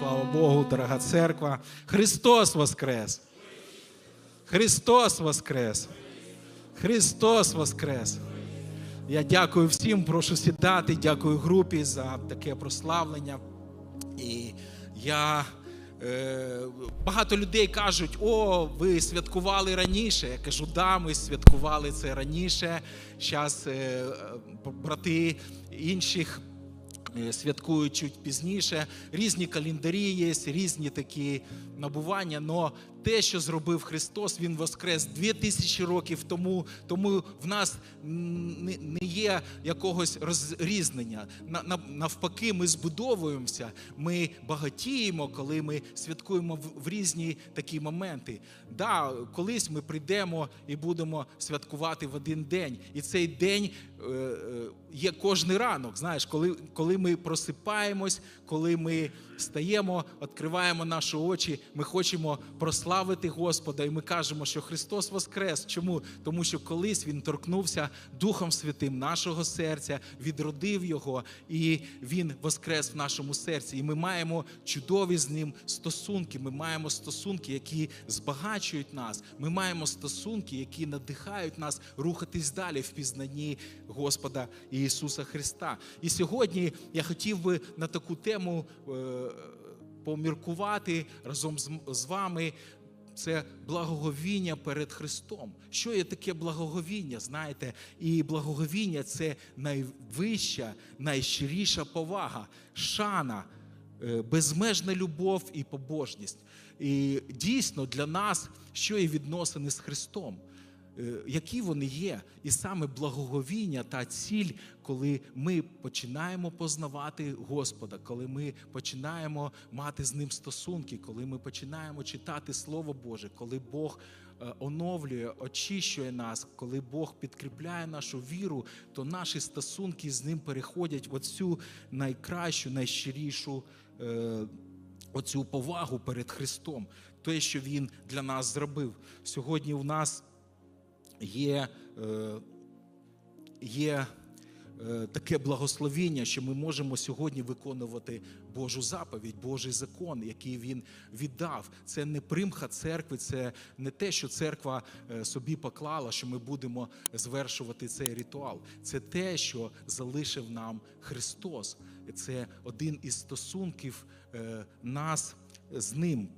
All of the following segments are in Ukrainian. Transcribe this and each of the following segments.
слава Богу, дорога церква. Христос Воскрес! Христос Воскрес! Христос Воскрес! Я дякую всім, прошу сідати, дякую групі за таке прославлення. І я е, багато людей кажуть: о, ви святкували раніше. Я кажу, да, ми святкували це раніше. Зараз е, е, брати інших святкують чуть пізніше. Різні календарі є, різні такі набування. Но те, що зробив Христос, Він воскрес 2000 років тому. Тому в нас не є якогось розрізнення. На- на- Навпаки, ми збудовуємося, ми багатіємо, коли ми святкуємо в, в різні такі моменти. Да, колись ми прийдемо і будемо святкувати в один день. І цей день е, е, є кожний ранок. Знаєш, коли, коли ми просипаємось, коли ми стаємо, відкриваємо наші очі, ми хочемо прославити Господа, і ми кажемо, що Христос Воскрес. Чому? Тому що колись Він торкнувся Духом Святим нашого серця, відродив його, і Він воскрес в нашому серці. І ми маємо чудові з ним стосунки. Ми маємо стосунки, які збагачують нас. Ми маємо стосунки, які надихають нас рухатись далі в пізнанні Господа Ісуса Христа. І сьогодні я хотів би на таку тему е, поміркувати разом з вами. Це благоговіння перед Христом. Що є таке благоговіння? Знаєте, і благоговіння це найвища, найщиріша повага, шана, е, безмежна любов і побожність. І дійсно для нас, що є відносини з Христом, які вони є, і саме благоговіння та ціль, коли ми починаємо познавати Господа, коли ми починаємо мати з ним стосунки, коли ми починаємо читати Слово Боже, коли Бог е, оновлює, очищує нас, коли Бог підкріпляє нашу віру, то наші стосунки з ним переходять в оцю найкращу, найщирішу. е, Оцю повагу перед Христом, те, що Він для нас зробив. Сьогодні у нас є, е, є е, таке благословіння, що ми можемо сьогодні виконувати Божу заповідь, Божий закон, який він віддав. Це не примха церкви, це не те, що церква е, собі поклала, що ми будемо звершувати цей ритуал. Це те, що залишив нам Христос. Це один із стосунків нас з ним.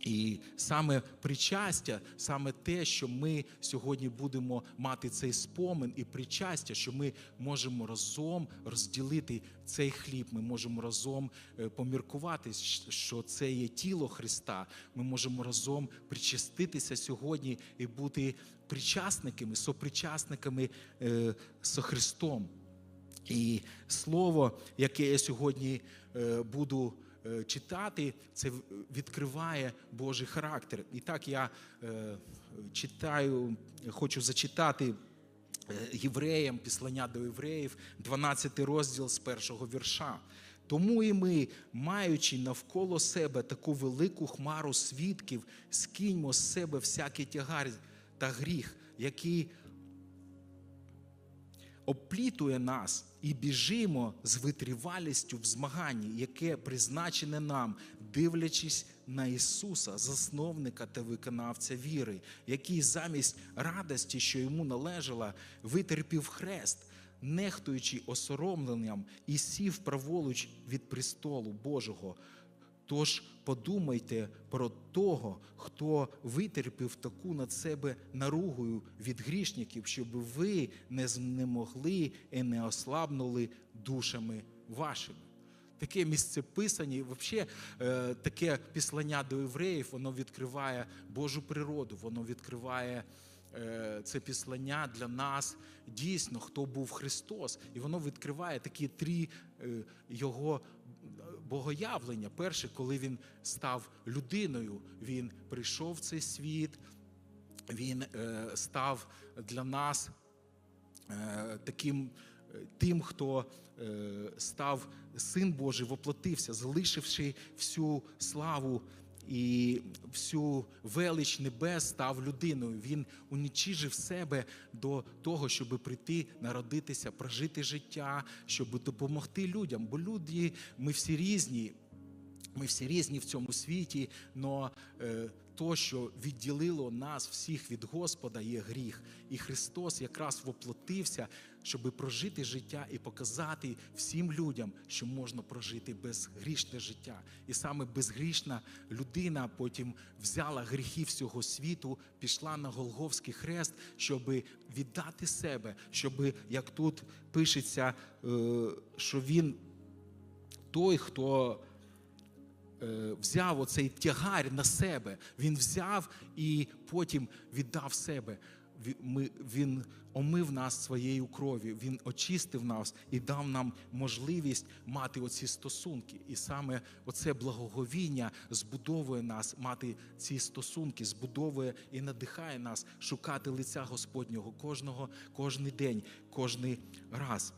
І саме причастя, саме те, що ми сьогодні будемо мати цей спомин і причастя, що ми можемо разом розділити цей хліб, ми можемо разом е, поміркувати, що це є тіло Христа. Ми можемо разом причаститися сьогодні і бути причасниками, сопричасниками е, з Христом. І слово, яке я сьогодні е, буду читати, це відкриває Божий характер. І так я е, читаю, хочу зачитати е, євреям, післання до євреїв, 12 розділ з першого вірша. Тому і ми, маючи навколо себе таку велику хмару свідків, скиньмо з себе всякий тягар та гріх, який оплітує нас і біжимо з витривалістю в змаганні, яке призначене нам, дивлячись на Ісуса, засновника та виконавця віри, який замість радості, що йому належала, витерпів хрест, нехтуючи осоромленням, і сів праволуч від престолу Божого. Тож подумайте про того, хто витерпів таку над себе наругою від грішників, щоб ви не знемогли і не ослабнули душами вашими. Таке місце писання, і взагалі е, таке післання до євреїв, воно відкриває Божу природу, воно відкриває е, це післання для нас дійсно, хто був Христос, і воно відкриває такі три е, його богоявлення. Перше, коли він став людиною, він прийшов в цей світ, він е, став для нас е, таким. е, Тим, хто став син Божий, воплотився, залишивши всю славу і всю велич небес, став людиною. Він унічижив себе до того, щоб прийти, народитися, прожити життя, щоб допомогти людям. Бо люди, ми всі різні. Ми всі різні в цьому світі, але то, що відділило нас всіх від Господа, є гріх. І Христос якраз воплотився, щоб прожити життя і показати всім людям, що можна прожити безгрішне життя. І саме безгрішна людина потім взяла гріхи всього світу, пішла на Голговський хрест, щоб віддати себе, щоб, як тут пишеться, е, що він той, хто взяв оцей тягар на себе, він взяв і потім віддав себе. Він омив нас своєю кров'ю, він очистив нас і дав нам можливість мати оці стосунки. І саме оце благоговіння збудовує нас, мати ці стосунки, збудовує і надихає нас шукати лиця Господнього кожного, кожний день, кожний раз.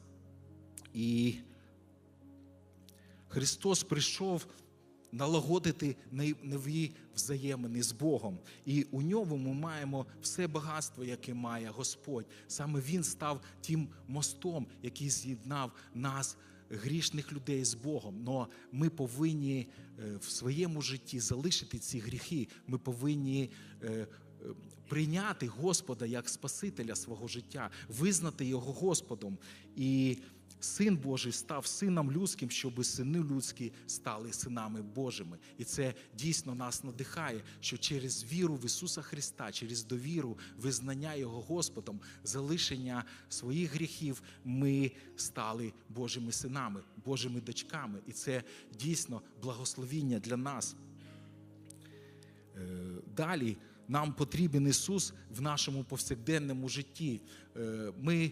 І Христос прийшов налагодити нові взаємини з Богом. І у ньому ми маємо все багатство, яке має Господь. Саме Він став тим мостом, який з'єднав нас. Грішних людей з Богом, але ми повинні е, в своєму житті залишити ці гріхи. Ми повинні е, е, прийняти Господа як Спасителя свого життя, визнати Його Господом. І Син Божий став сином людським, щоб сини людські стали синами Божими. І це дійсно нас надихає, що через віру в Ісуса Христа, через довіру, визнання Його Господом, залишення своїх гріхів, ми стали Божими синами, Божими дочками. І це дійсно благословіння для нас. Е, Далі нам потрібен Ісус в нашому повсякденному житті. Е, Ми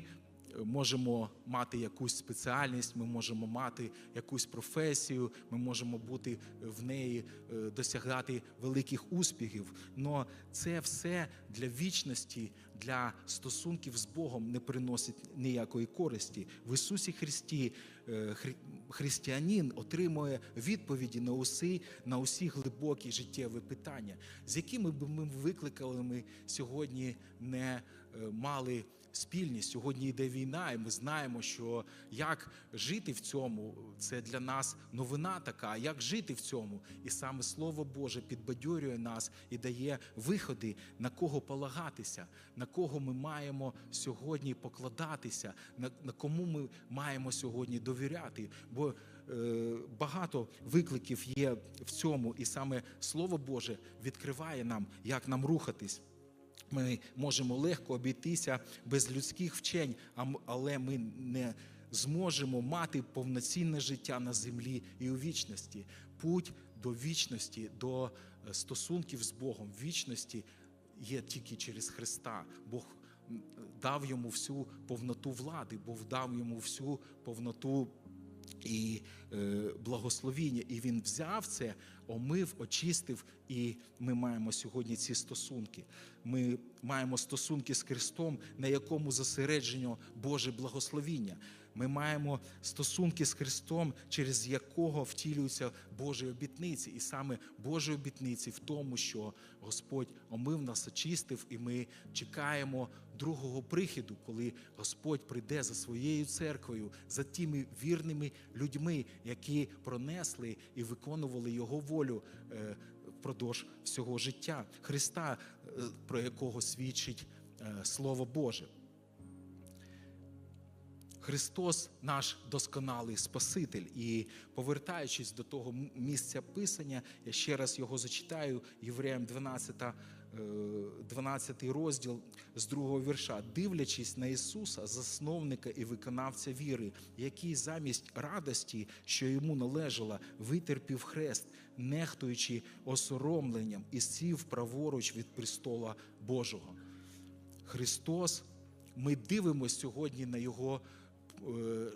можемо мати якусь спеціальність, ми можемо мати якусь професію, ми можемо бути в неї, е, досягати великих успіхів. Але це все для вічності, для стосунків з Богом не приносить ніякої користі. В Ісусі Христі е, хри- християнин отримує відповіді на усі, на усі глибокі життєві питання, з якими б ми викликали ми сьогодні не е, мали спільність. Сьогодні йде війна, і ми знаємо, що як жити в цьому, це для нас новина така. Як жити в цьому? І саме Слово Боже підбадьорює нас і дає виходи, на кого полагатися, на кого ми маємо сьогодні покладатися, на, на кому ми маємо сьогодні довіряти. Бо е, багато викликів є в цьому, і саме Слово Боже відкриває нам, як нам рухатись. Ми можемо легко обійтися без людських вчень, але ми не зможемо мати повноцінне життя на землі і у вічності. Путь до вічності, до е, стосунків з Богом, вічності є тільки через Христа. Бог дав йому всю повноту влади, Бог дав йому всю повноту і е, благословіння. І він взяв це, омив, очистив, і ми маємо сьогодні ці стосунки. Ми маємо стосунки з Христом, на якому зосереджено Боже благословіння. Ми маємо стосунки з Христом, через якого втілюються Божі обітниці. І саме Божі обітниці в тому, що Господь омив нас, очистив, і ми чекаємо другого прихіду, коли Господь прийде за своєю церквою, за тими вірними людьми, які пронесли і виконували Його волю е, впродовж всього життя Христа, е, про якого свідчить е, Слово Боже. Христос наш досконалий Спаситель. І повертаючись до того місця Писання, я ще раз його зачитаю, Євреям 12, е, 12 розділ з другого вірша. Дивлячись на Ісуса, засновника і виконавця віри, який замість радості, що йому належала, витерпів хрест, нехтуючи осоромленням і сів праворуч від престола Божого. Христос, ми дивимося сьогодні на Його е,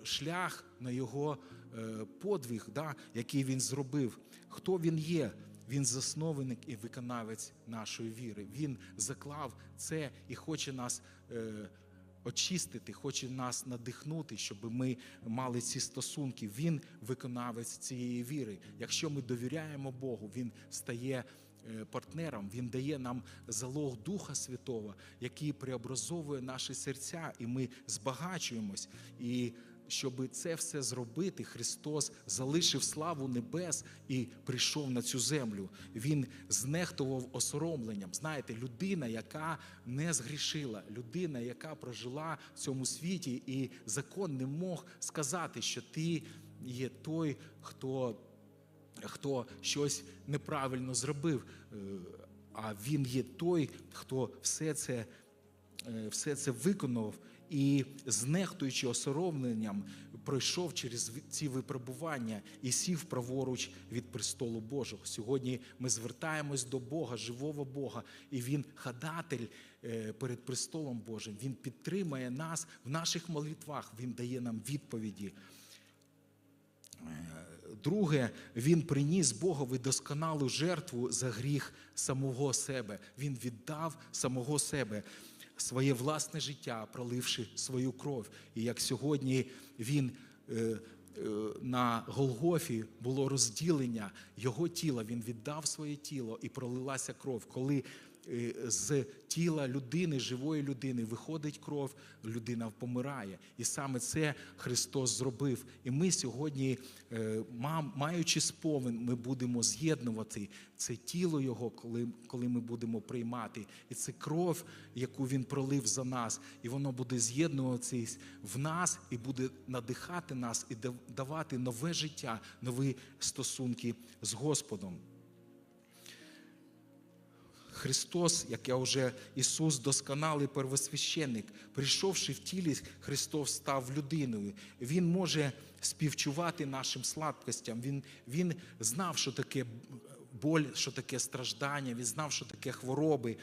шлях, на Його е, подвиг, да, який Він зробив. Хто Він є? Він засновник і виконавець нашої віри. Він заклав це і хоче нас. е, Очистити, хоче нас надихнути, щоб ми мали ці стосунки. Він виконавець цієї віри. Якщо ми довіряємо Богу, Він стає е, партнером, Він дає нам залог Духа Святого, який преобразовує наші серця, і ми збагачуємось. І щоб це все зробити, Христос залишив славу небес і прийшов на цю землю. Він знехтував осоромленням. Знаєте, людина, яка не згрішила, людина, яка прожила в цьому світі, і закон не мог сказати, що ти є той, хто хто щось неправильно зробив, Е, а він є той, хто все це, е, все це виконав і, знехтуючи осоромленням, пройшов через ці випробування і сів праворуч від престолу Божого. Сьогодні ми звертаємось до Бога, живого Бога, і Він ходатель е, перед престолом Божим. Він підтримує нас в наших молитвах, Він дає нам відповіді. Друге, він приніс Богові досконалу жертву за гріх самого себе. Він віддав самого себе, своє власне життя, проливши свою кров. І як сьогодні він е, е, на Голгофі було розділення його тіла, він віддав своє тіло і пролилася кров. Коли з тіла людини, живої людини, виходить кров, людина помирає. І саме це Христос зробив. І ми сьогодні, е, ма- маючи сповін, ми будемо з'єднувати це тіло Його, коли, ми будемо приймати. І це кров, яку Він пролив за нас, і воно буде з'єднуватися в нас і буде надихати нас і давати нове життя, нові стосунки з Господом. Христос, як я вже Ісус, досконалий первосвященник, прийшовши в тілі, Христос став людиною. Він може співчувати нашим слабкостям. Він, він знав, що таке боль, що таке страждання, він знав, що таке хвороби.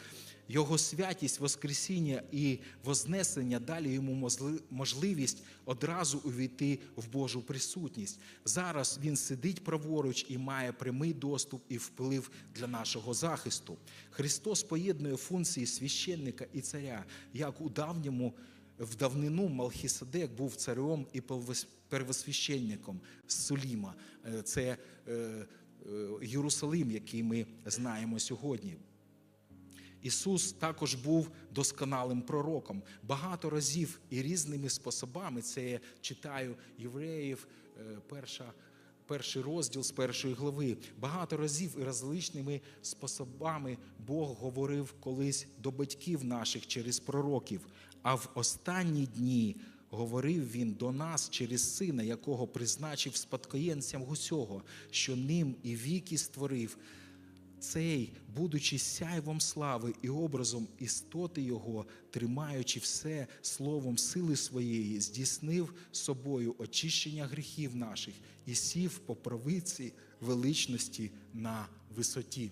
Його святість, Воскресіння і Вознесення далі йому можливість одразу увійти в Божу присутність. Зараз він сидить праворуч і має прямий доступ і вплив для нашого захисту. Христос поєднує функції священника і царя, як у давньому. В давнину Малхіседек був царем і первос- первосвященником Суліма. Е, Це е, е, Єрусалим, який ми знаємо сьогодні. Ісус також був досконалим пророком. Багато разів і різними способами. Це я читаю євреїв, е, перша, перший розділ з першої глави. Багато разів і различними способами Бог говорив колись до батьків наших через пророків. А в останні дні говорив він до нас через сина, якого призначив спадкоємцям усього, що ним і віки створив цей, будучи сяйвом слави і образом істоти Його, тримаючи все словом сили своєї, здійснив собою очищення гріхів наших і сів по правиці величності на висоті.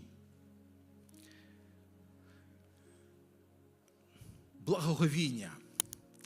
Благоговіння.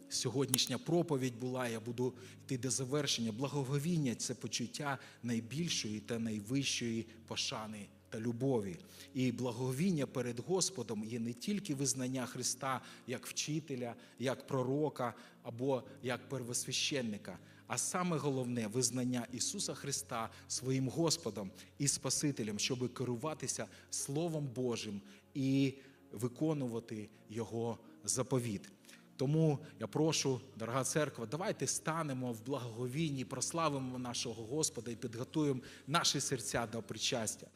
Сьогоднішня проповідь була, я буду йти до завершення. Благоговіння це почуття найбільшої та найвищої пошани та любові. І благоговіння перед Господом є не тільки визнання Христа як вчителя, як пророка або як первосвященника, а саме головне визнання Ісуса Христа своїм Господом і Спасителем, щоб керуватися Словом Божим і виконувати Його заповіт. Тому я прошу, дорога церква, давайте станемо в благоговінні, прославимо нашого Господа і підготуємо наші серця до причастя.